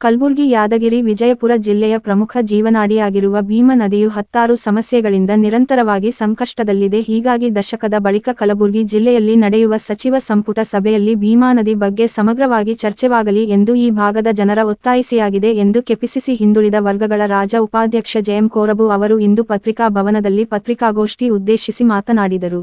ಕಲಬುರ್ಗಿ ಯಾದಗಿರಿ ವಿಜಯಪುರ ಜಿಲ್ಲೆಯ ಪ್ರಮುಖ ಜೀವನಾಡಿಯಾಗಿರುವ ಭೀಮ ನದಿಯು ಹತ್ತಾರು ಸಮಸ್ಯೆಗಳಿಂದ ನಿರಂತರವಾಗಿ ಸಂಕಷ್ಟದಲ್ಲಿದೆ. ಹೀಗಾಗಿ ದಶಕದ ಬಳಿಕ ಕಲಬುರ್ಗಿ ಜಿಲ್ಲೆಯಲ್ಲಿ ನಡೆಯುವ ಸಚಿವ ಸಂಪುಟ ಸಭೆಯಲ್ಲಿ ಭೀಮಾ ನದಿ ಬಗ್ಗೆ ಸಮಗ್ರವಾಗಿ ಚರ್ಚೆವಾಗಲಿ ಎಂದು ಈ ಭಾಗದ ಜನರ ಒತ್ತಾಯಿಸಿಯಾಗಿದೆ ಎಂದು ಕೆಪಿಸಿಸಿ ಹಿಂದುಳಿದ ವರ್ಗಗಳ ರಾಜ ಉಪಾಧ್ಯಕ್ಷ ಜಯಂ ಕೋರಬು ಅವರು ಇಂದು ಪತ್ರಿಕಾ ಭವನದಲ್ಲಿ ಪತ್ರಿಕಾಗೋಷ್ಠಿ ಉದ್ದೇಶಿಸಿ ಮಾತನಾಡಿದರು.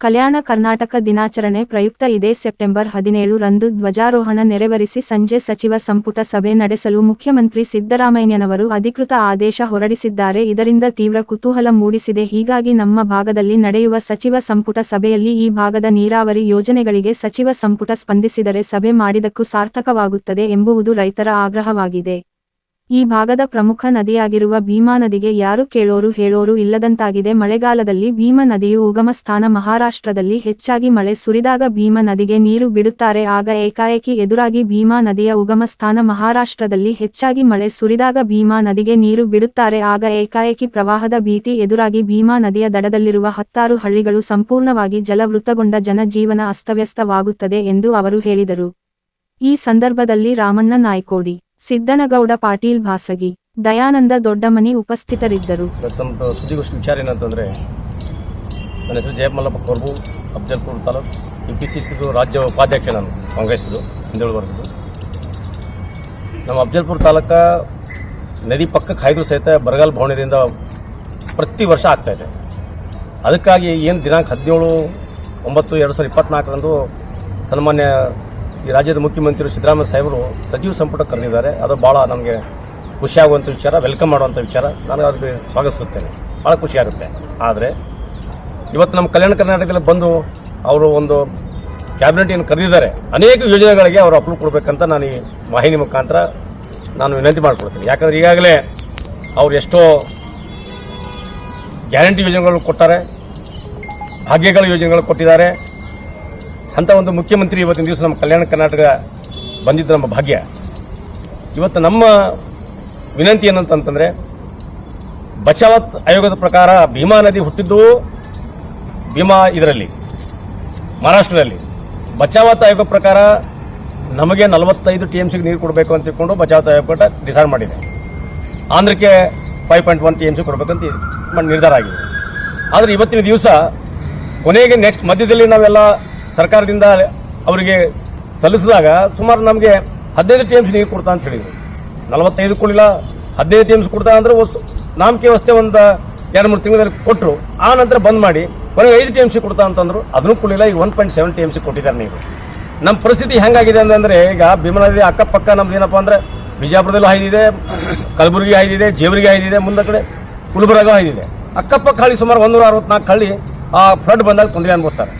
ಕಲ್ಯಾಣ ಕರ್ನಾಟಕ ದಿನಾಚರಣೆ ಪ್ರಯುಕ್ತ ಇದೇ ಸೆಪ್ಟೆಂಬರ್ ಹದಿನೇಳು ರಂದು ಧ್ವಜಾರೋಹಣ ನೆರವೇರಿಸಿ ಸಂಜೆ ಸಚಿವ ಸಂಪುಟ ಸಭೆ ನಡೆಸಲು ಮುಖ್ಯಮಂತ್ರಿ ಸಿದ್ದರಾಮಯ್ಯನವರು ಅಧಿಕೃತ ಆದೇಶ ಹೊರಡಿಸಿದ್ದಾರೆ. ಇದರಿಂದ ತೀವ್ರ ಕುತೂಹಲ ಮೂಡಿಸಿದೆ. ಹೀಗಾಗಿ ನಮ್ಮ ಭಾಗದಲ್ಲಿ ನಡೆಯುವ ಸಚಿವ ಸಂಪುಟ ಸಭೆಯಲ್ಲಿ ಈ ಭಾಗದ ನೀರಾವರಿ ಯೋಜನೆಗಳಿಗೆ ಸಚಿವ ಸಂಪುಟ ಸ್ಪಂದಿಸಿದರೆ ಸಭೆ ಮಾಡಿದಕ್ಕೂ ಸಾರ್ಥಕವಾಗುತ್ತದೆ ಎಂಬುವುದು ರೈತರ ಆಗ್ರಹವಾಗಿದೆ. ಈ ಭಾಗದ ಪ್ರಮುಖ ನದಿಯಾಗಿರುವ ಭೀಮಾ ನದಿಗೆ ಯಾರು ಕೇಳೋರು ಹೇಳೋರು ಇಲ್ಲದಂತಾಗಿದೆ. ಮಳೆಗಾಲದಲ್ಲಿ ಭೀಮಾ ನದಿಯು ಉಗಮ ಸ್ಥಾನ ಮಹಾರಾಷ್ಟ್ರದಲ್ಲಿ ಹೆಚ್ಚಾಗಿ ಮಳೆ ಸುರಿದಾಗ ಭೀಮಾ ನದಿಗೆ ನೀರು ಬಿಡುತ್ತಾರೆ. ಆಗ ಏಕಾಏಕಿ ಎದುರಾಗಿ ಭೀಮಾ ನದಿಯ ಉಗಮ ಸ್ಥಾನ ಮಹಾರಾಷ್ಟ್ರದಲ್ಲಿ ಹೆಚ್ಚಾಗಿ ಮಳೆ ಸುರಿದಾಗ ಭೀಮಾ ನದಿಗೆ ನೀರು ಬಿಡುತ್ತಾರೆ. ಆಗ ಏಕಾಏಕಿ ಪ್ರವಾಹದ ಭೀತಿ ಎದುರಾಗಿ ಭೀಮಾ ನದಿಯ ದಡದಲ್ಲಿರುವ ಹತ್ತಾರು ಹಳ್ಳಿಗಳು ಸಂಪೂರ್ಣವಾಗಿ ಜಲವೃತಗೊಂಡ ಜನಜೀವನ ಅಸ್ತವ್ಯಸ್ತವಾಗುತ್ತದೆ ಎಂದು ಅವರು ಹೇಳಿದರು. ಈ ಸಂದರ್ಭದಲ್ಲಿ ರಾಮಣ್ಣ ನಾಯ್ಕೋಡಿ ಸಿದ್ದನಗೌಡ ಪಾಟೀಲ್ ಭಾಸಗಿ, ದಯಾನಂದ ದೊಡ್ಡಮನಿ ಉಪಸ್ಥಿತರಿದ್ದರು. ಸುದ್ದಿಗೋಷ್ಠಿ ವಿಚಾರ ಏನಂತಂದರೆ, ನನ್ನ ಹೆಸರು Jayamallappa Korbu, Afzalpur taluk U P C ಸಿದು ರಾಜ್ಯ ಉಪಾಧ್ಯಕ್ಷ ನಾನು ಕಾಂಗ್ರೆಸ್ದು ಹಿಂದುಳಿದ ನಮ್ಮ ಅಫ್ಜಲ್ಪುರ ತಾಲೂಕ ನದಿ ಪಕ್ಕಕ್ಕೆ ಹಾಯ್ದು ಸಹಿತ ಬರಗಾಲ ಭವನದಿಂದ ಪ್ರತಿ ವರ್ಷ ಆಗ್ತಾಯಿದೆ ಅದಕ್ಕಾಗಿ ಏನು ದಿನಾಂಕ ಹದಿನೇಳು, ಒಂಬತ್ತು, ಎರಡು ಸಾವಿರದ ಇಪ್ಪತ್ನಾಲ್ಕರಂದು ಸನ್ಮಾನ್ಯ ಈ ರಾಜ್ಯದ ಮುಖ್ಯಮಂತ್ರಿ ಸಿದ್ದರಾಮಯ್ಯ ಸಾಹೇಬರು ಸಚಿವ ಸಂಪುಟ ಕರೆದಿದ್ದಾರೆ. ಅದು ಭಾಳ ನಮಗೆ ಖುಷಿಯಾಗುವಂಥ ವಿಚಾರ, ವೆಲ್ಕಮ್ ಮಾಡುವಂಥ ವಿಚಾರ. ನಾನು ಅದಕ್ಕೆ ಸ್ವಾಗತಿಸುತ್ತೇನೆ. ಭಾಳ ಖುಷಿಯಾಗುತ್ತೆ. ಆದರೆ ಇವತ್ತು ನಮ್ಮ ಕಲ್ಯಾಣ ಕರ್ನಾಟಕದಲ್ಲಿ ಬಂದು ಅವರು ಒಂದು ಕ್ಯಾಬಿನೆಟ್ ಏನು ಕರೆದಿದ್ದಾರೆ. ಅನೇಕ ಯೋಜನೆಗಳಿಗೆ ಅವರು ಅಪ್ರೂವ್ ಕೊಡಬೇಕಂತ ನಾನು ಈ ವಾಹಿನಿ ಮುಖಾಂತರ ನಾನು ವಿನಂತಿ ಮಾಡಿಕೊಡ್ತೀನಿ ಯಾಕಂದರೆ ಈಗಾಗಲೇ ಅವ್ರು ಎಷ್ಟೋ ಗ್ಯಾರಂಟಿ ಯೋಜನೆಗಳು ಕೊಟ್ಟಾರೆ ಭಾಗ್ಯಗಳ ಯೋಜನೆಗಳು ಕೊಟ್ಟಿದ್ದಾರೆ. ಅಂಥ ಒಂದು ಮುಖ್ಯಮಂತ್ರಿ ಇವತ್ತಿನ ದಿವಸ ನಮ್ಮ ಕಲ್ಯಾಣ ಕರ್ನಾಟಕ ಬಂದಿದ್ದು ನಮ್ಮ ಭಾಗ್ಯ. ಇವತ್ತು ನಮ್ಮ ವಿನಂತಿ ಏನಂತಂತಂದರೆ, ಬಚಾವತ್ ಆಯೋಗದ ಪ್ರಕಾರ ಭೀಮಾ ನದಿ ಹುಟ್ಟಿದ್ದು ಭೀಮಾ ಇದರಲ್ಲಿ, ಮಹಾರಾಷ್ಟ್ರದಲ್ಲಿ. ಬಚಾವತ್ ಆಯೋಗ ಪ್ರಕಾರ ನಮಗೆ ನಲವತ್ತೈದು ಟಿ ಎಂ ಸಿಗೆ ನೀರು ಕೊಡಬೇಕು ಅಂತ ತಿಳ್ಕೊಂಡು ಬಚಾವತ್ ಆಯೋಗ ಡಿಸೈಡ್ ಮಾಡಿದೆ. ಆಂಧ್ರಕ್ಕೆ five point one T M C ಕೊಡಬೇಕಂತ ನಿರ್ಧಾರ ಆಗಿದೆ. ಆದರೆ ಇವತ್ತಿನ ದಿವಸ ಕೊನೆಗೆ ನೆಕ್ಸ್ಟ್ ಮಧ್ಯದಲ್ಲಿ ನಾವೆಲ್ಲ ಸರ್ಕಾರದಿಂದ ಅವರಿಗೆ ಸಲ್ಲಿಸಿದಾಗ ಸುಮಾರು ನಮಗೆ ಹದಿನೈದು ಟಿ ಎಂ ಸಿ ನೀರು ಕೊಡ್ತಾ ಅಂತ ಹೇಳಿದರು. ನಲವತ್ತೈದು ಕೊಡಲಿಲ್ಲ, ಹದಿನೈದು ಟಿ ಎಂ ಸಿ ಕೊಡ್ತಾ ಅಂದರೆ ನಾಮಕೆ ವ್ಯವಸ್ಥೆ ಒಂದು ಎರಡು ಮೂರು ತಿಂಗಳಲ್ಲಿ ಕೊಟ್ಟರು ಆ ನಂತರ ಬಂದ್ ಮಾಡಿ ಕೊನೆಗೆ ಐದು ಟಿ ಎಂ ಸಿ ಕೊಡ್ತಾ ಅಂತಂದ್ರು. ಅದನ್ನು ಕೊಡಲಿಲ್ಲ, ಈಗ one point seven T M C ಕೊಟ್ಟಿದ್ದಾರೆ ನೀವು. ನಮ್ಮ ಪರಿಸ್ಥಿತಿ ಹೆಂಗಾಗಿದೆ ಅಂತಂದರೆ ಈಗ ಭೀಮನದಿ ಅಕ್ಕಪಕ್ಕ ನಮ್ದು ಏನಪ್ಪ ಅಂದರೆ ಬಿಜಾಪುರದಲ್ಲೂ ಹಾಯ್ದಿದೆ ಕಲಬುರಗಿ ಹಾಯ್ದಿದೆ ಜೇವರಿಗೆ ಹಾಯ್ದಿದೆ ಮುಂದೆ ಕಡೆ ಗುಲ್ಬರ್ಗ ಹಾಯ್ದಿದೆ ಅಕ್ಕಪಕ್ಕ ಹಳ್ಳಿ ಸುಮಾರು ಒಂದೂರ ಅರವತ್ನಾಲ್ಕು ಹಳ್ಳಿ ಆ ಫ್ಲಡ್ ಬಂದಾಗ ತೊಂದರೆ ಅನುಭವಿಸ್ತಾರೆ.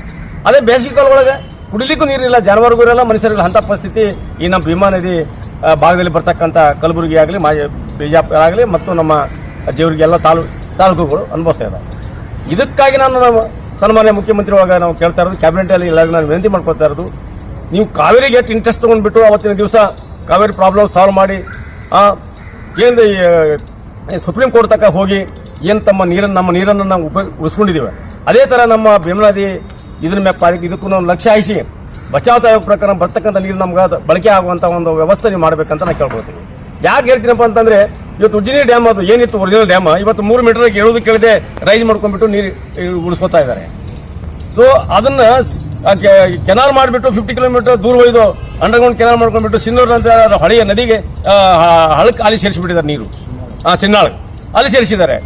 ಅದೇ ಬೇಸಿಗೆ ಒಳಗೆ ಕುಡಿಲಿಕ್ಕೂ ನೀರಿಲ್ಲ, ಜಾನುವಾರುಗೂ ಇರಲ್ಲ, ಮನುಷ್ಯರಿಲ್ಲ. ಅಂಥ ಪರಿಸ್ಥಿತಿ ಈ ನಮ್ಮ ಭೀಮಾ ನದಿ ಭಾಗದಲ್ಲಿ ಬರ್ತಕ್ಕಂಥ ಕಲಬುರಗಿ ಆಗಲಿ, ಮಾ, ಬಿಜಾಪುರ ಆಗಲಿ, ಮತ್ತು ನಮ್ಮ ಜೇವರಿಗೆ ಎಲ್ಲ ತಾಲೂ, ತಾಲೂಕುಗಳು ಅನುಭವಿಸ್ತಾ ಇದ್ದಾವೆ ಇದಕ್ಕಾಗಿ ನಾನು ಸನ್ಮಾನ್ಯ ಮುಖ್ಯಮಂತ್ರಿ ಒಳಗೆ ನಾವು ಕೇಳ್ತಾ ಇರೋದು, ಕ್ಯಾಬಿನೆಟಲ್ಲಿ ಎಲ್ಲರಿಗೂ ನಾನು ವಿನಂತಿ ಮಾಡ್ಕೊಳ್ತಾ ಇರೋದು, ನೀವು ಕಾವೇರಿಗೆ ಎಷ್ಟು ಇಂಟ್ರೆಸ್ಟ್ ತೊಗೊಂಡ್ಬಿಟ್ಟು ಅವತ್ತಿನ ದಿವಸ ಕಾವೇರಿ ಪ್ರಾಬ್ಲಮ್ ಸಾಲ್ವ್ ಮಾಡಿ ಏನು ಸುಪ್ರೀಂ ಕೋರ್ಟ್ ತನಕ ಹೋಗಿ ಏನು ತಮ್ಮ ನೀರನ್ನು, ನಮ್ಮ ನೀರನ್ನು ನಾವು ಉಪ, ಉಳಿಸ್ಕೊಂಡಿದ್ದೀವಿ. ಅದೇ ಥರ ನಮ್ಮ ಭೀಮಾ ನದಿ ಇದ್ರ ಮ್ಯಾಗ ಪಾಲಿಕೆ ಇದಕ್ಕೂ ನಾವು ಲಕ್ಷ್ಯ ಹಾಯಿಸಿ, ಬಚಾವ್ ಆಯೋಗ ಪ್ರಕಾರ ಬರ್ತಕ್ಕಂಥ ನೀರು ನಮ್ಗೆ ಬಳಕೆ ಆಗುವಂಥ ಒಂದು ವ್ಯವಸ್ಥೆ ನೀವು ಮಾಡಬೇಕಂತ ನಾನು ಕೇಳ್ಕೊಳ್ತೀನಿ ಯಾಕೆ ಹೇಳ್ತೀನಪ್ಪ ಅಂತಂದ್ರೆ, ಇವತ್ತು ಉಜ್ಜಿನಿ ಡ್ಯಾಮ್ ಅದು ಏನಿತ್ತು ಒರಿಜಿನಲ್ ಡ್ಯಾಮ್, ಇವತ್ತು ಮೂರು ಮೀಟರ್ ಹೇಳೋದು ಕೇಳಿದೆ ರೈಸ್ ಮಾಡ್ಕೊಂಡ್ಬಿಟ್ಟು ನೀರು ಉಳಿಸ್ಕೊತಾ ಇದ್ದಾರೆ. ಸೊ ಅದನ್ನ ಕೆನಾಲ್ ಮಾಡಿಬಿಟ್ಟು ಫಿಫ್ಟಿ ಕಿಲೋಮೀಟರ್ ದೂರ ಒಯ್ದು ಅಂಡರ್ಗ್ರೌಂಡ್ ಕೆನಾಲ್ ಮಾಡ್ಕೊಂಡ್ಬಿಟ್ಟು ಸಿನ್ನೂರು ಅಂತ ಹಳೆಯ ನದಿಗೆ ಹಳಕ್ಕೆ ಅಲ್ಲಿ ಸೇರಿಸಿಬಿಟ್ಟಿದ್ದಾರೆ ನೀರು. ಸಿನ್ನಾಳ್. ಅಲ್ಲಿ ಸೇರಿಸಿದ್ದಾರೆ.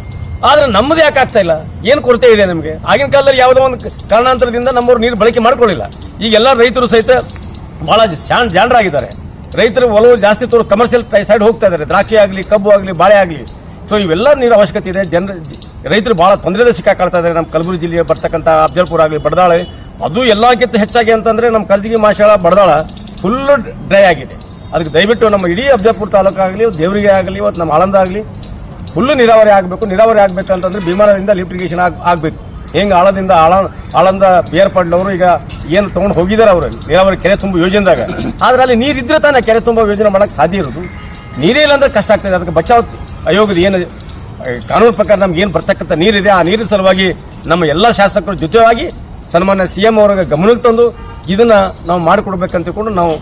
ಆದ್ರೆ ನಮ್ಮದು ಯಾಕೆ ಆಗ್ತಾ ಇಲ್ಲ? ಏನು ಕೊರತೆ ಇದೆ ನಮಗೆ? ಆಗಿನ ಕಾಲದಲ್ಲಿ ಯಾವುದೋ ಒಂದು ಕಾರಣಾಂತರದಿಂದ ನಮ್ಮವ್ರು ನೀರು ಬಳಕೆ ಮಾಡ್ಕೊಳ್ಳಿಲ್ಲ. ಈಗ ಎಲ್ಲ ರೈತರು ಸಹಿತ ಬಹಳ ಶಾಣ್ ಜಾಣರಾಗಿದ್ದಾರೆ. ರೈತರು ಒಲವು ಜಾಸ್ತಿ ತೋರು ಕಮರ್ಷಿಯಲ್ ಸೈಡ್ ಹೋಗ್ತಾ ಇದ್ದಾರೆ. ದ್ರಾಕ್ಷಿ ಆಗಲಿ, ಕಬ್ಬು ಆಗಲಿ, ಬಾಳೆ ಆಗಲಿ. ಸೊ ಇವೆಲ್ಲ ನೀರು ಅವಶ್ಯಕತೆ ಇದೆ. ಜನರ ರೈತರು ಬಹಳ ತೊಂದರೆ ಸಿಕ್ಕಾಕೊಳ್ತಾ ಇದ್ದಾರೆ. ನಮ್ಮ ಕಲಬುರಗಿ ಜಿಲ್ಲೆಯ ಬರ್ತಕ್ಕಂಥ ಅಫ್ಜಲ್ಪುರ ಆಗಲಿ, ಬಡದಾಳೆ. ಅದು ಎಲ್ಲಕ್ಕಿಂತ ಹೆಚ್ಚಾಗಿ ಅಂತಂದ್ರೆ ನಮ್ಮ ಕರ್ಜಿಗಿ ಮಾಶಾಳ ಬಡದಾಳ ಫುಲ್ ಡ್ರೈ ಆಗಿದೆ. ಅದಕ್ಕೆ ದಯವಿಟ್ಟು ನಮ್ಮ ಇಡೀ ಅಫ್ಜಲ್ಪುರ ತಾಲೂಕಾಗಲಿ, ದೇವರಿಗೆ ಆಗಲಿ ಇವತ್ತು ನಮ್ಮ ಆಳಂದ ಆಗಲಿ ಫುಲ್ಲು ನೀರಾವರಿ ಆಗಬೇಕು, ನೀರಾವರಿ ಆಗ್ಬೇಕಂತಂದ್ರೆ ಭೀಮಾನದಿಂದ ಲಿಫ್ಟ್ ಇರಿಗೇಷನ್ ಆಗಿ ಆಗಬೇಕು. ಹೆಂಗೆ ಆಳದಿಂದ ಆಳ ಆಳಂದ ಬೇರ್ಪಡ್ಲವರು ಈಗ ಏನು ತೊಗೊಂಡು ಹೋಗಿದ್ದಾರೆ ಅವರು. ನೀರಾವರಿ ಕೆರೆ ತುಂಬ ಯೋಜನೆದಾಗ. ಆದರೆ ಅಲ್ಲಿ ನೀರು ಇದ್ರೆ ತಾನೇ ಕೆರೆ ತುಂಬ ಯೋಜನೆ ಮಾಡೋಕ್ಕೆ ಸಾಧ್ಯ ಇರೋದು. ನೀರೇ ಇಲ್ಲ ಅಂದ್ರೆ ಕಷ್ಟ ಆಗ್ತದೆ. ಅದಕ್ಕೆ ಬಚಾವ್ ಆಯೋಗದ ಏನು ಕಾನೂನು ಪ್ರಕಾರ ನಮ್ಗೆ ಏನು ಬರ್ತಕ್ಕಂಥ ನೀರಿದೆ ಆ ನೀರಿನ ಸಲುವಾಗಿ ನಮ್ಮ ಎಲ್ಲ ಶಾಸಕರ ಜೊತೆಯಾಗಿ ಸನ್ಮಾನ್ಯ ಸಿ ಎಂ ಅವರಿಗೆ ಗಮನಕ್ಕೆ ತಂದು ಇದನ್ನು ನಾವು ಮಾಡಿಕೊಡ್ಬೇಕಂತ ತಿಳ್ಕೊಂಡು ನಾವು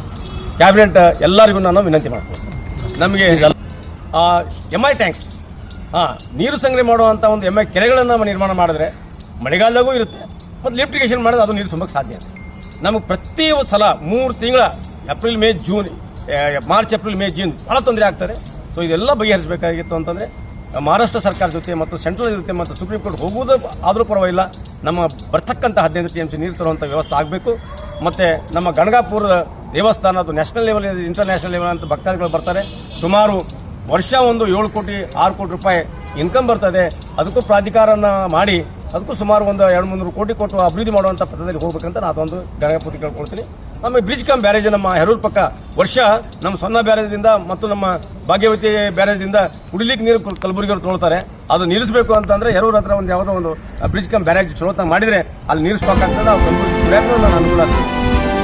ಕ್ಯಾಬಿನೆಟ್ ಎಲ್ಲರಿಗೂ ನಾನು ವಿನಂತಿ ಮಾಡ್ತೇವೆ ನಮಗೆ ಎಂ ಐ ಟ್ಯಾಂಕ್ಸ್ ಹಾಂ, ನೀರು ಸಂಗ್ರಹ ಮಾಡುವಂಥ ಒಂದು ಎಮ್ಮೆ ಕೆರೆಗಳನ್ನು ನಾವು ನಿರ್ಮಾಣ ಮಾಡಿದ್ರೆ ಮಳೆಗಾಲದಾಗೂ ಇರುತ್ತೆ. ಮತ್ತು ಲಿಫ್ಟಿಗೇಷನ್ ಮಾಡಿದ್ರೆ ಅದು ನೀರು ತುಂಬಕ್ಕೆ ಸಾಧ್ಯ ನಮಗೆ ಪ್ರತಿ ಸಲ ಮೂರು ತಿಂಗಳ April, May, June March, April, May, June ಭಾಳ ತೊಂದರೆ ಆಗ್ತದೆ. ಸೊ ಇದೆಲ್ಲ ಬಗೆಹರಿಸಬೇಕಾಗಿತ್ತು ಅಂತಂದರೆ, ಮಹಾರಾಷ್ಟ್ರ ಸರ್ಕಾರ ಜೊತೆ ಮತ್ತು ಸೆಂಟ್ರಲ್ ಜೊತೆ ಮತ್ತು ಸುಪ್ರೀಂ ಕೋರ್ಟ್ ಹೋಗುವುದು ಆದರೂ ಪರವಾಗಿಲ್ಲ. ನಮ್ಮ ಬರ್ತಕ್ಕಂಥ ಹದಿನೈದು ಟಿ ಎಂ ಸಿ ನೀರು ತರುವಂಥ ವ್ಯವಸ್ಥೆ ಆಗಬೇಕು. ಮತ್ತು ನಮ್ಮ ಗಣಗಾಪುರ ದೇವಸ್ಥಾನ, ಅದು ನ್ಯಾಷನಲ್ ಲೆವೆಲ್ ಇಂಟರ್ನ್ಯಾಷನಲ್ ಲೆವೆಲ್ ಅಂತ ಭಕ್ತಾದಿಗಳು ಬರ್ತಾರೆ. ಸುಮಾರು ವರ್ಷ ಒಂದು ಏಳು ಕೋಟಿ, ಆರು ಕೋಟಿ ರೂಪಾಯಿ ಇನ್ಕಮ್ ಬರ್ತದೆ. ಅದಕ್ಕೂ ಪ್ರಾಧಿಕಾರನ ಮಾಡಿ, ಅದಕ್ಕೂ ಸುಮಾರು ಒಂದು ಎರಡು ಮುನ್ನೂರು ಕೋಟಿ ಕೊಟ್ಟು ಅಭಿವೃದ್ಧಿ ಮಾಡುವಂಥ ಪಥದಲ್ಲಿ ಹೋಗ್ಬೇಕಂತ ನಾನು ಅದೊಂದು ಗಣಪತಿ ಕೇಳ್ಕೊಳ್ತೀನಿ. ನಮಗೆ ಬ್ರಿಡ್ಜ್ ಕಮ್ ಬ್ಯಾರೇಜ್ ನಮ್ಮ ಹೆರೂರು ಪಕ್ಕ ವರ್ಷ ನಮ್ಮ ಸೊನ್ನ ಬ್ಯಾರೇಜ್ದಿಂದ ಮತ್ತು ನಮ್ಮ ಭಾಗ್ಯವತಿ ಬ್ಯಾರೇಜ್ದಿಂದ ಕುಡಿಲಿಕ್ಕೆ ನೀರು ಕಲ್- ಕಲಬುರಗಿಯವರು ತೊಗೊಳ್ತಾರೆ. ಅದು ನಿಲ್ಲಿಸಬೇಕು ಅಂತಂದರೆ ಹೆರೂರು ಹತ್ರ ಒಂದು ಯಾವುದೋ ಒಂದು ಬ್ರಿಡ್ಜ್ ಕಮ್ ಬ್ಯಾರೇಜ್ ಚಲೋತಾಗಿ ಮಾಡಿದ್ರೆ ಅಲ್ಲಿ ನೀರು ಸ್ಟಾಕ್ ಆಗ್ತದೆ ನಾನು ಅನುಕೂಲ ಆಗ್ತದೆ.